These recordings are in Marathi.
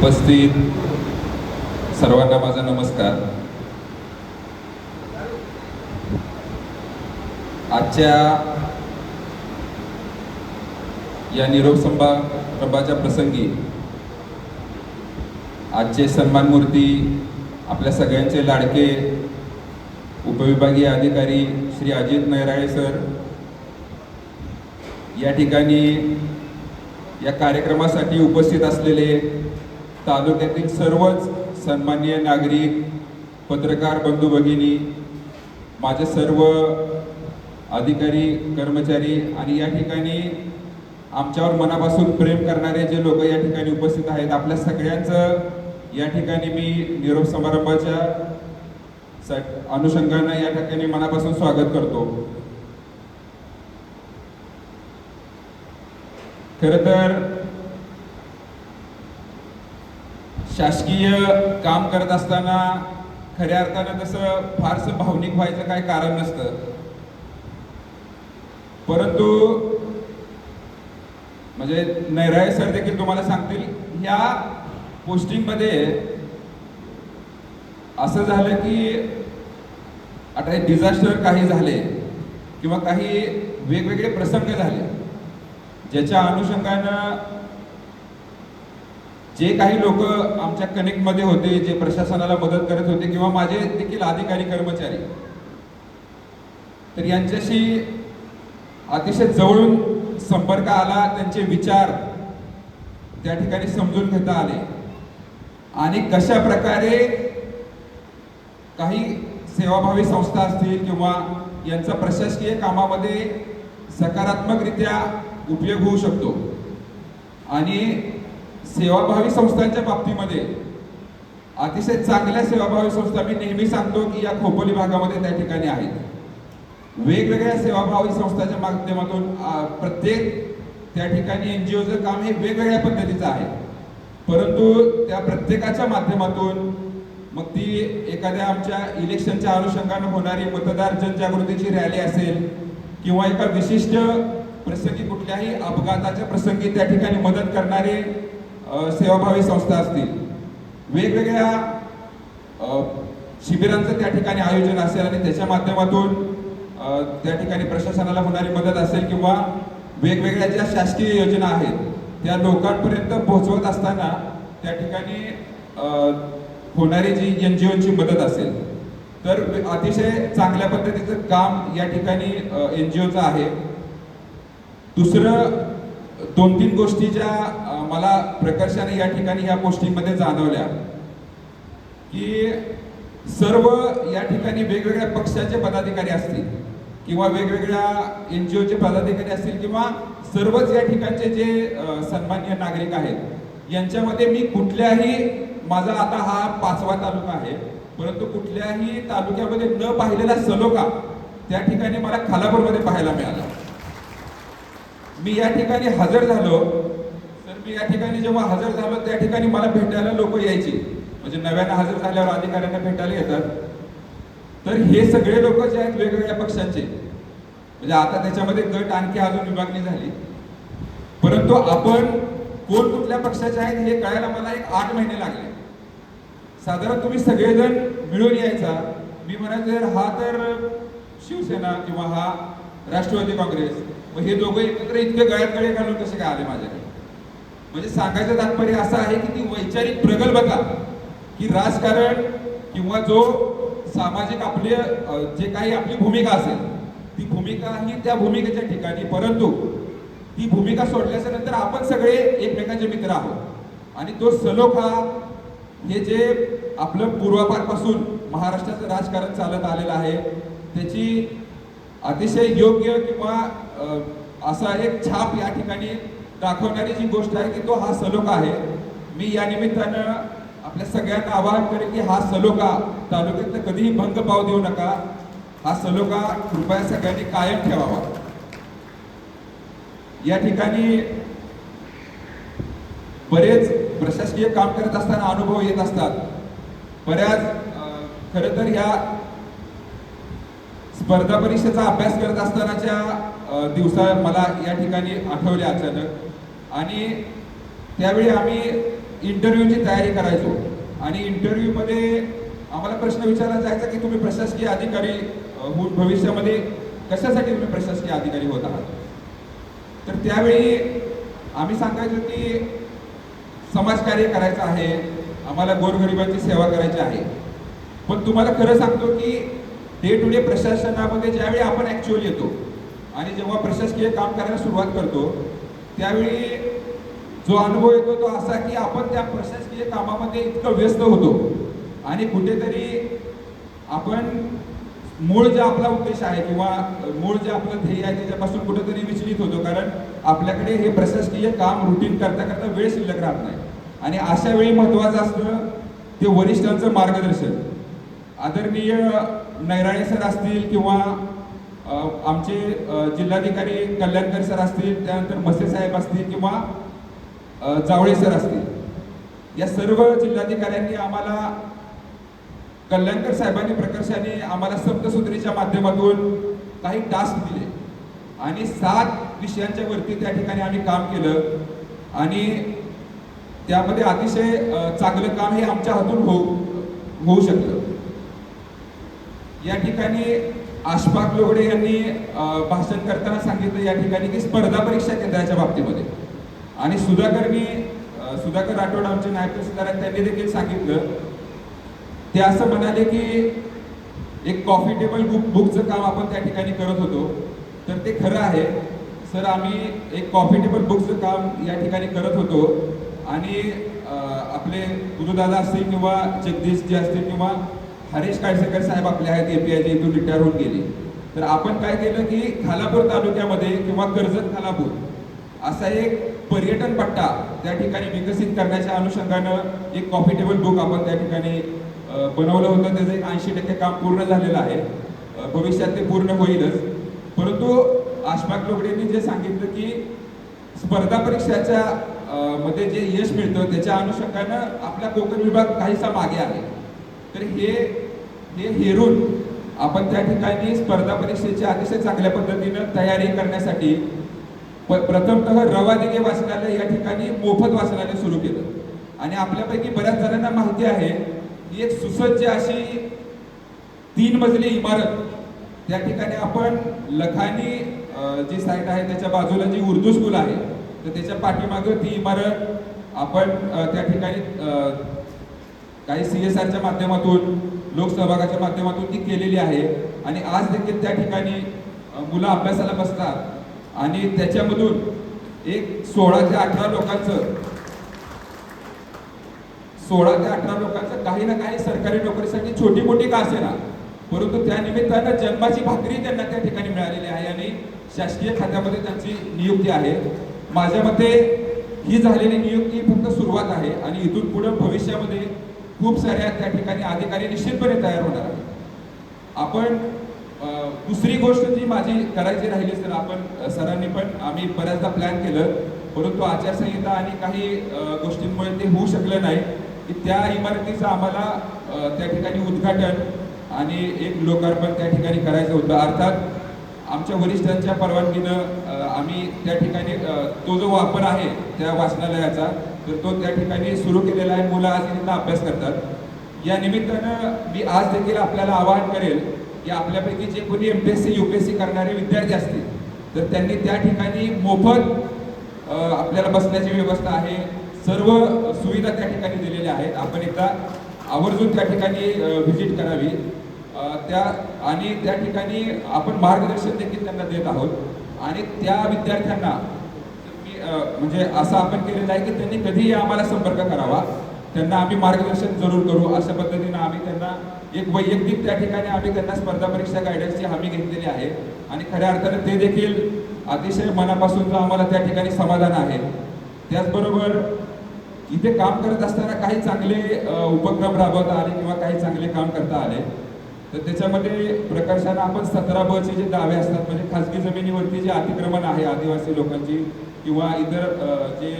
उपस्थित सर्वांना माझा नमस्कार. आजच्या या निरोप समारंभाच्या प्रसंगी आजचे सन्मानमूर्ती आपल्या सगळ्यांचे लाडके उपविभागीय अधिकारी श्री अजित नैराळे सर. या ठिकाणी या कार्यक्रमासाठी उपस्थित असलेले तालुक्यातील सर्वच सन्मान्य नागरिक पत्रकार बंधू भगिनी माझे सर्व अधिकारी कर्मचारी आणि या ठिकाणी आमच्यावर मनापासून प्रेम करणारे जे लोक या ठिकाणी उपस्थित आहेत आपल्या सगळ्यांचं या ठिकाणी मी निरोप समारंभाच्या अनुषंगानं या ठिकाणी मनापासून स्वागत करतो. खरं तर शासकीय काम करत असताना खऱ्या अर्थानं तसं फारसं भावनिक व्हायचं काय कारण नसतं. परंतु म्हणजे नैराय सर देखील तुम्हाला सांगतील ह्या पोस्टिंगमध्ये असं झालं की आता हे डिझास्टर काही झाले किंवा काही वेगवेगळे प्रसंग झाले ज्याच्या अनुषंगानं जे काही लोक आमच्या कनेक्टमध्ये होते जे प्रशासनाला मदत करत होते किंवा माझे देखील अधिकारी कर्मचारी तर यांच्याशी अतिशय जवळून संपर्क आला त्यांचे विचार त्या ठिकाणी समजून घेता आले. आणि कशा प्रकारे काही सेवाभावी संस्था असतील किंवा यांचा प्रशासकीय कामामध्ये सकारात्मकरित्या उपयोग होऊ शकतो. आणि सेवाभावी संस्थांच्या बाबतीमध्ये अतिशय चांगल्या सेवाभावी संस्था मी नेहमी सांगतो की या खोपोली भागामध्ये त्या ठिकाणी आहेत. वेगवेगळ्या सेवाभावी संस्थांच्या माध्यमातून प्रत्येक त्या ठिकाणी एन जी ओचं काम हे वेगवेगळ्या पद्धतीचं आहे. परंतु त्या प्रत्येकाच्या माध्यमातून मग ती एखाद्या आमच्या इलेक्शनच्या अनुषंगानं होणारी मतदार जनजागृतीची रॅली असेल किंवा एका विशिष्ट प्रसंगी कुठल्याही अपघाताच्या प्रसंगी त्या ठिकाणी मदत करणारे सेवाभावी संस्था असतील. वेगवेगळ्या शिबिरांचं त्या ठिकाणी आयोजन असेल आणि त्याच्या माध्यमातून त्या ठिकाणी प्रशासनाला होणारी मदत असेल किंवा वेगवेगळ्या ज्या शासकीय योजना आहेत त्या लोकांपर्यंत पोहोचवत असताना त्या ठिकाणी होणारी जी एन जी ओची मदत असेल. तर अतिशय चांगल्या पद्धतीचं काम या ठिकाणी एन जी ओचं आहे. दुसरं दोन तीन गोष्टी ज्या मला प्रकर्षाने या ठिकाणी ह्या गोष्टींमध्ये जाणवल्या. की सर्व या ठिकाणी वेगवेगळ्या पक्षाचे पदाधिकारी असतील किंवा वेगवेगळ्या एन जी ओचे पदाधिकारी असतील किंवा सर्वच या ठिकाणचे जे सन्मान्य नागरिक आहेत यांच्यामध्ये मी कुठल्याही माझा आता हा पाचवा तालुका आहे परंतु कुठल्याही तालुक्यामध्ये न पाहिलेला सलोखा त्या ठिकाणी मला खालापूरमध्ये पाहायला मिळाला. मी या ठिकाणी हजर झालो. तर मी या ठिकाणी जेव्हा हजर झालो त्या ठिकाणी मला भेटायला लोक यायची. म्हणजे नव्यानं हजर झाल्यावर अधिकाऱ्यांना भेटायला येतात. तर हे सगळे लोक जे आहेत वेगवेगळ्या पक्षांचे. म्हणजे आता त्याच्यामध्ये गट आणखी अजून विभागणी झाली. परंतु आपण कोण कुठल्या पक्षाचे आहेत हे कळायला मला एक आठ महिने लागले. साधारण तुम्ही सगळेजण मिळून यायचा. मी म्हणायचं हा तर शिवसेना किंवा हा राष्ट्रवादी काँग्रेस. मग हे दोघं एकत्र इतके गळ्यात घालून कसे काय आले माझ्याकडे? म्हणजे सांगायचं तात्पर्य असं आहे की ती वैचारिक प्रगल्भता की? राजकारण किंवा जो सामाजिक आपले जे काही आपली भूमिका असेल ती भूमिका ही त्या भूमिकेच्या ठिकाणी. परंतु ती भूमिका सोडल्याच्या नंतर आपण सगळे एकमेकांचे मित्र आहोत. आणि तो सलोखा हे जे आपलं पूर्वापारपासून महाराष्ट्राचं राजकारण चालत आलेलं आहे त्याची अतिशय योग्य किंवा असा एक छाप या ठिकाणी दाखवणारी जी गोष्ट आहे की तो हा सलोखा आहे. मी या निमित्तानं आपल्या सगळ्यांना आवाहन करेन की हा सलोखा तालुक्यात कधीही भंग पाव देऊ नका. हा सलोखा कृपया सगळ्यांनी कायम ठेवावा. या ठिकाणी बरेच प्रशासकीय काम करत असताना अनुभव येत असतात. बऱ्याच अं, खरं तर या स्पर्धा परीक्षेचा अभ्यास करत असतानाच्या दिवसा मला या ठिकाणी आठवले अचानक. आणि त्यावेळी आम्ही इंटरव्ह्यूची तयारी करायचो. आणि इंटरव्ह्यूमध्ये आम्हाला प्रश्न विचारला जायचा की तुम्ही प्रशासकीय अधिकारी होऊन भविष्यामध्ये कशासाठी तुम्ही प्रशासकीय अधिकारी होत आहात? तर त्यावेळी आम्ही सांगायचो की समाजकार्य करायचं आहे आम्हाला गोरगरिबांची सेवा करायची आहे. पण तुम्हाला खरं सांगतो की डे टू डे प्रशासनामध्ये ज्यावेळी आपण ॲक्च्युअल येतो आणि जेव्हा प्रशासकीय काम करायला सुरुवात करतो त्यावेळी जो अनुभव येतो तो असा की आपण त्या प्रशासकीय कामामध्ये इतकं व्यस्त होतो. आणि कुठेतरी आपण मूळ जे आपला उद्देश आहे किंवा मूळ जे आपलं ध्येय आहे त्याच्यापासून कुठेतरी विचलित होतो. कारण आपल्याकडे हे प्रशासकीय काम रुटीन करता करता वेळ शिल्लक राहत नाही. आणि अशा वेळी महत्वाचं असतं ते वरिष्ठांचं मार्गदर्शन. आदरणीय नैराणे सर असतील किंवा आमचे जिल्हाधिकारी कल्याणकर सर असतील त्यानंतर मसे साहेब असतील किंवा जावळे सर असतील. या सर्व जिल्हाधिकाऱ्यांनी आम्हाला कल्याणकर साहेबांनी प्रकर्षाने आम्हाला सप्तसूत्रीच्या माध्यमातून काही टास्क दिले. आणि सात विषयांच्या वरती त्या ठिकाणी आम्ही काम केलं. आणि त्यामध्ये अतिशय चांगलं काम हे आमच्या हातून होऊ होऊ शकलं. या ठिकाणी आशफाक लोगडे यांनी भाषण करताना सांगितलं या ठिकाणी की स्पर्धा परीक्षा केंद्राच्या बाबतीमध्ये. आणि सुधाकरनी सुधाकर राठोड आमचे नायब तहसीलदार आहेत त्यांनी देखील सांगितलं. ते असं म्हणाले की एक कॉफी टेबल बुक बुकचं काम आपण त्या ठिकाणी करत होतो. तर ते खरं आहे. सर आम्ही एक कॉफी टेबल बुकचं काम या ठिकाणी करत होतो. आणि आपले गुरुदादा असतील किंवा जगदीश जे असतील किंवा हरीश काळसेकर साहेब आपले आहेत एपीआयचे इथून रिटायर होऊन गेले. तर आपण काय केलं की खालापूर तालुक्यामध्ये किंवा कर्जत खालापूर असा एक पर्यटन पट्टा त्या ठिकाणी विकसित करण्याच्या अनुषंगानं एक कॉफी टेबल बुक आपण त्या ठिकाणी बनवलं होतं. त्याचं एक ऐंशी टक्के काम पूर्ण झालेलं आहे. भविष्यात ते पूर्ण होईलच. परंतु आशफाक लोकडेंनी जे सांगितलं की स्पर्धा परीक्षाच्या मध्ये जे यश मिळतं त्याच्या अनुषंगानं आपला कोकण विभाग काहीसा मागे आहे. तर हे हे हेरून आपण त्या ठिकाणी स्पर्धा परीक्षेची अतिशय चांगल्या पद्धतीनं तयारी करण्यासाठी प- प्रथमतः रवादिगे वाचनालय या ठिकाणी मोफत वाचनालय सुरू केलं. आणि आपल्यापैकी बऱ्याच जणांना माहिती आहे की एक सुसज्ज अशी तीन मजली इमारत त्या ठिकाणी आपण लखानी जी साईट आहे त्याच्या बाजूला जी उर्दू स्कूल आहे तर त्याच्या पाठीमागं ती इमारत आपण त्या ठिकाणी काही सी एस आरच्या माध्यमातून लोकसहभागाच्या माध्यमातून ती केलेली आहे. आणि आज देखील त्या ठिकाणी मुलं अभ्यासाला बसतात. आणि त्याच्यामधून एक सोळा ते अठरा लोकांचं सोळा ते अठरा लोकांचं काही ना काही सरकारी नोकरीसाठी छोटी मोठी का असेना. परंतु त्यानिमित्तानं जन्माची भाकरी त्यांना त्या ठिकाणी मिळालेली आहे आणि शासकीय खात्यामध्ये त्यांची नियुक्ती आहे. माझ्या मते ही झालेली नियुक्ती फक्त सुरुवात आहे आणि इथून पुढे भविष्यामध्ये खूप साऱ्या त्या ठिकाणी अधिकारी निश्चितपणे तयार होणार आपण दुसरी गोष्ट जी माझी करायची राहिली सर आपण सरांनी पण आम्ही बऱ्याचदा प्लॅन केलं परंतु आचारसंहिता आणि काही गोष्टींमुळे ते होऊ शकलं नाही की त्या इमारतीचं आम्हाला त्या ठिकाणी उद्घाटन आणि एक लोकार्पण त्या ठिकाणी करायचं होतं. अर्थात आमच्या वरिष्ठांच्या परवानगीनं आम्ही त्या ठिकाणी तो जो वापर आहे त्या वाचनालयाचा तर तो त्या ठिकाणी सुरू केलेला आहे. मुलं आज तिथं अभ्यास करतात. या निमित्तानं मी आज देखील आपल्याला आवाहन करेल की आपल्यापैकी जे कोणी M P S C U P S C करणारे विद्यार्थी असतील तर त्यांनी त्या ठिकाणी मोफत आपल्याला बसण्याची व्यवस्था आहे. सर्व सुविधा त्या ठिकाणी दिलेल्या आहेत. आपण एकदा आवर्जून त्या ठिकाणी व्हिजिट करावी. त्या आणि त्या ठिकाणी आपण मार्गदर्शन देखील त्यांना देत आहोत. आणि त्या विद्यार्थ्यांना म्हणजे असं आपण केलेलं आहे की त्यांनी कधीही आम्हाला संपर्क करावा. त्यांना आम्ही मार्गदर्शन जरूर करू. अशा पद्धतीनं आम्ही त्यांना एक वैयक्तिक त्या ठिकाणी आम्ही त्यांना स्पर्धा परीक्षा गायडन्सची हमी घेतलेली आहे. आणि खऱ्या अर्थानं ते देखील अतिशय मनापासून आम्हाला त्या ठिकाणी समाधान आहे. त्याचबरोबर इथे काम करत असताना काही चांगले उपक्रम राबवता आले किंवा काही चांगले काम करता आले. तर त्याच्यामध्ये प्रकर्षानं आपण सतरा बचे जे दावे असतात म्हणजे खाजगी जमिनीवरती जे अतिक्रमण आहे आदिवासी लोकांची किंवा इतर जे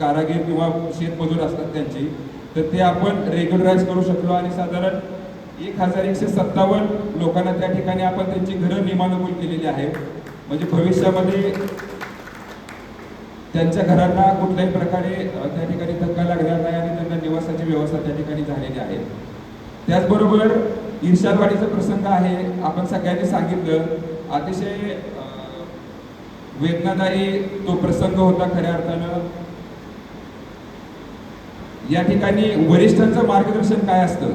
कारागीर किंवा शेतमजूर असतात त्यांची तर ते आपण रेग्युलराईज करू शकलो आणि साधारण एक हजार एकशे सत्तावन्न लोकांना त्या ठिकाणी आपण त्यांची घरं नियमानुकूल केलेली आहेत. म्हणजे भविष्यामध्ये त्यांच्या घरांना कुठल्याही प्रकारे त्या ठिकाणी धक्का लागणार नाही आणि त्यांना निवासाची व्यवस्था त्या ठिकाणी झालेली आहे. त्याचबरोबर इर्षादवाडीचा प्रसंग आहे. आपण सगळ्यांनी सांगितलं. अतिशय वेदनादायी तो प्रसंग होता खऱ्या अर्थानं. या ठिकाणी वरिष्ठांचं मार्गदर्शन काय असतं?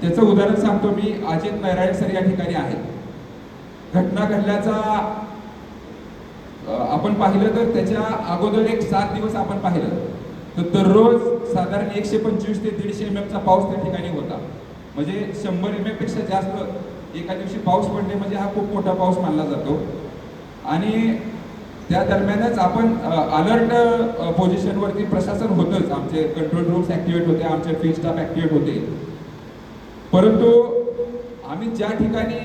त्याचं उदाहरण सांगतो मी. अजित नारायण सर या ठिकाणी आहेत. घटना घडल्याचा आपण पाहिलं तर त्याच्या अगोदर एक सात दिवस आपण पाहिलं. तर दररोज साधारण एकशे पंचवीस ते दीडशे एम चा पाऊस त्या ठिकाणी होता. म्हणजे शंभर एमपेक्षा जास्त एका दिवशी पाऊस पडणे म्हणजे हा खूप मोठा पाऊस मानला जातो. आणि त्या दरम्यानच आपण अलर्ट पोझिशनवरती प्रशासन होतंच. आमचे कंट्रोल रूम्स ॲक्टिवेट होते आमचे फील्ड स्टाफ ॲक्टिवेट होते. परंतु आम्ही ज्या ठिकाणी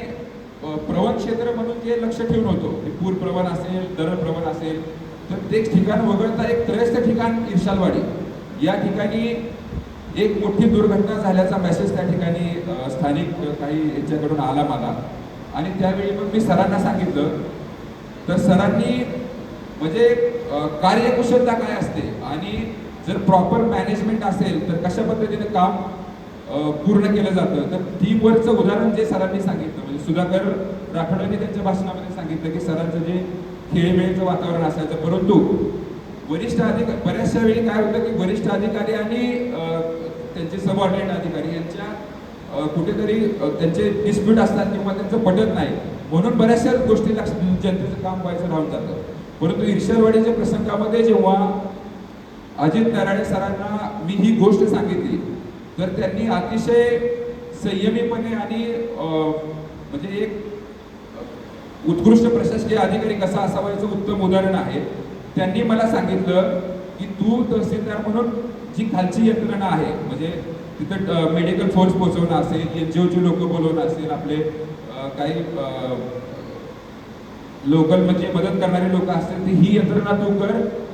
प्रवण क्षेत्र म्हणून जे लक्ष ठेवून होतो ते पूर प्रवण असेल दरड प्रवण असेल तर ते ठिकाण वगळता एक त्रयस्थ ठिकाण इर्शालवाडी. या ठिकाणी एक मोठी दुर्घटना झाल्याचा मेसेज त्या ठिकाणी स्थानिक काही यांच्याकडून आला मला. आणि त्यावेळी मग मी सरांना सांगितलं तर सरांनी म्हणजे कार्यकुशलता काय असते? आणि जर प्रॉपर मॅनेजमेंट असेल तर कशा पद्धतीने काम पूर्ण केलं जातं? तर टीमवर्कचं उदाहरण जे सरांनी सांगितलं म्हणजे सुधाकर राठोडांनी त्यांच्या भाषणामध्ये सांगितलं की सरांचं जे खेळमेळीचं वातावरण असायचं परंतु वरिष्ठ अधिकारी बऱ्याचशा वेळी काय होतं की वरिष्ठ अधिकारी आणि त्यांचे सबऑर्डिनेट अधिकारी यांच्या कुठेतरी त्यांचे डिस्प्यूट असतात किंवा त्यांचं पटत नाही. म्हणून बऱ्याचशा गोष्टी लक्ष जनतेचं काम व्हायचं राहून जातं. परंतु ईर्षरवाडीच्या प्रसंगामध्ये जेव्हा अजित नारायण सरांना मी ही गोष्ट सांगितली तर त्यांनी अतिशय संयमीपणे आणि म्हणजे एक उत्कृष्ट प्रशासकीय अधिकारी कसा असावा याचं उत्तम उदाहरण आहे. त्यांनी मला सांगितलं की तू तहसीलदार म्हणून जी खालची यंत्रणा आहे म्हणजे तिथं मेडिकल फोर्स पोहोचवणं असेल एन जी ओची लोक बोलवणं असेल आपले काही लोकल म्हणजे मदत करणारे लोक असतील तर ही यंत्रणा तू कर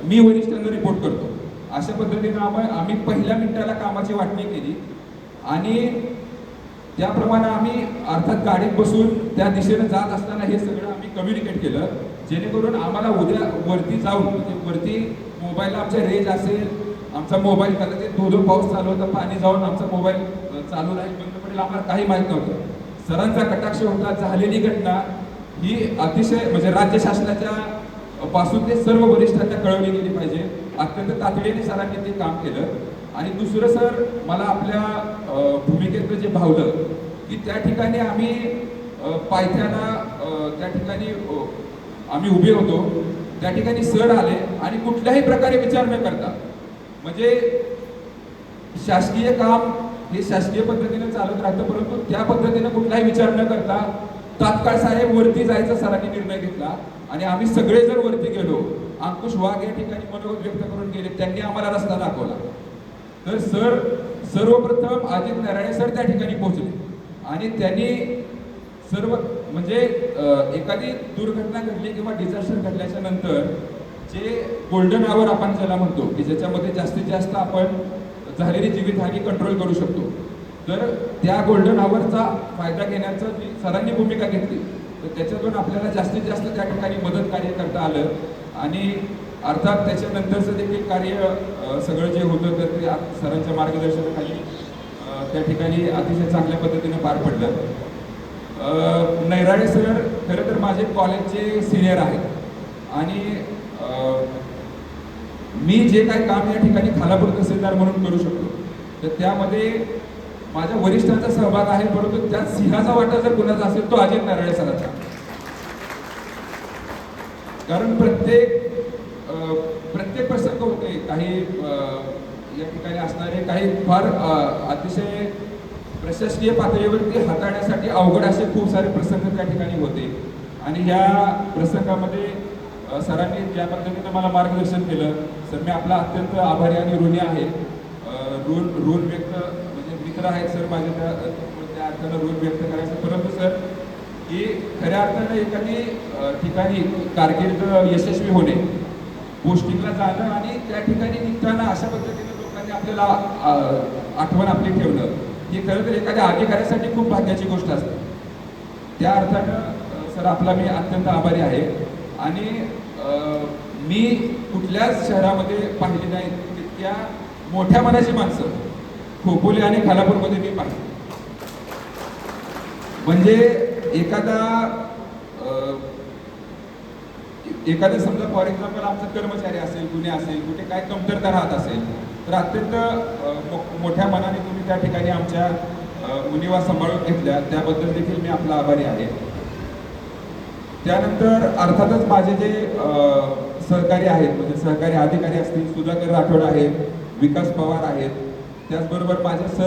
मी वरिष्ठांना रिपोर्ट करतो. अशा पद्धतीनं आपण आम्ही पहिल्या मिनिटाला कामाची वाटणी केली. आणि त्याप्रमाणे आम्ही अर्थात गाडीत बसून त्या दिशेनं जात असताना हे सगळं आम्ही कम्युनिकेट केलं. जेणेकरून आम्हाला उद्या वरती जाऊन म्हणजे वरती मोबाईलला आमच्या रेंज असेल आमचा मोबाईल कदाचित धो धो पाऊस चालू होता पाणी जाऊन आमचा मोबाईल चालू राहील बंद पडेल आम्हाला काही माहीत नव्हतं. सरांचा कटाक्ष होता झालेली घटना ही अतिशय म्हणजे राज्य शासनाच्या पासून ते सर्व वरिष्ठांना कळवली गेली पाहिजे. अत्यंत तातडीने सरांनी ते काम केलं. आणि दुसरं सर मला आपल्या भूमिकेतलं जे भावलं की त्या ठिकाणी आम्ही पायथ्याला त्या ठिकाणी आम्ही उभे होतो. त्या ठिकाणी सर आले आणि कुठल्याही प्रकारे विचार न करता म्हणजे शासकीय काम हे शासकीय पद्धतीने चालत राहतं परंतु त्या पद्धतीने कुठलाही विचार न करता तात्काळ साहेब वरती जायचा सरांनी निर्णय घेतला आणि आम्ही सगळे जर वरती गेलो अंकुश वाघ या ठिकाणी मनोगत व्यक्त करून गेले त्यांनी आम्हाला रस्ता दाखवला. तर सर सर्वप्रथम अजित नारायण सर त्या ठिकाणी पोहोचले. आणि त्यांनी सर्व म्हणजे एखादी दुर्घटना घडली किंवा डिझास्टर घडल्याच्या नंतर जे गोल्डन आवर आपण ज्याला म्हणतो की ज्याच्यामध्ये जास्तीत जास्त आपण झालेली जीवितहानी कंट्रोल करू शकतो. तर त्या गोल्डन आवरचा फायदा घेण्याचं जी सरांनी भूमिका घेतली तर त्याच्यातून आपल्याला जास्तीत जास्त त्या ठिकाणी मदत कार्य करता आलं. आणि अर्थात त्याच्यानंतरचं देखील कार्य सगळं जे होतं तर ते सरांच्या मार्गदर्शनाखाली त्या ठिकाणी अतिशय चांगल्या पद्धतीने पार पडलं. नैराळे सर खरं तर माझे कॉलेजचे सिनियर आहेत. आणि मी जे काही काम या ठिकाणी खालापूर तहसीलदार म्हणून करू शकतो तर त्यामध्ये माझ्या वरिष्ठांचा सहभाग आहे परंतु त्यात सिंहाचा वाटा जर कुणाचा असेल तो अजित नारायण सरांचा. कारण प्रत्येक प्रत्येक प्रसंग होते काही या ठिकाणी असणारे काही फार अतिशय प्रशासकीय पातळीवरती हाताळण्यासाठी अवघड असे खूप सारे प्रसंग त्या ठिकाणी होते. आणि ह्या प्रसंगामध्ये सरांनी ज्या पद्धतीनं मला मार्गदर्शन केलं सर मी आपला अत्यंत आभारी आणि ऋणी आहे. ऋण ऋण व्यक्त मित्र आहेत सर माझे त्या त्या अर्थानं रोज व्यक्त करायचं. परंतु सर की खऱ्या अर्थानं एखादी ठिकाणी कारकीर्द यशस्वी होणे पोस्टिंगला जाणं आणि त्या ठिकाणी निघताना अशा पद्धतीने लोकांनी आपल्याला आठवण आपली ठेवणं ही खरं तर एखाद्या अधिकाऱ्यासाठी खूप भाग्याची गोष्ट असते. त्या अर्थानं सर आपला मी अत्यंत आभारी आहे. आणि मी कुठल्याच शहरामध्ये पाहिली नाही तितक्या मोठ्या मनाची माणसं. खोपोली आणि खालापूरमध्ये मी पाहिजे म्हणजे एखादा अं, एखादं समजा फॉर एक्झाम्पल आमचा कर्मचारी असेल कुणी असेल कुठे काय कमतरता राहत असेल तर अत्यंत मो- मोठ्या मनाने तुम्ही त्या ठिकाणी आमच्या अं, सांभाळून घेतल्या. त्याबद्दल देखील मी आपला आभारी आहे. त्यानंतर अर्थातच माझे जे सहकारी आहेत म्हणजे सहकारी अधिकारी असतील सुधाकर राठोड आहेत विकास पवार आहेत त्याचबरोबर माझ्या सर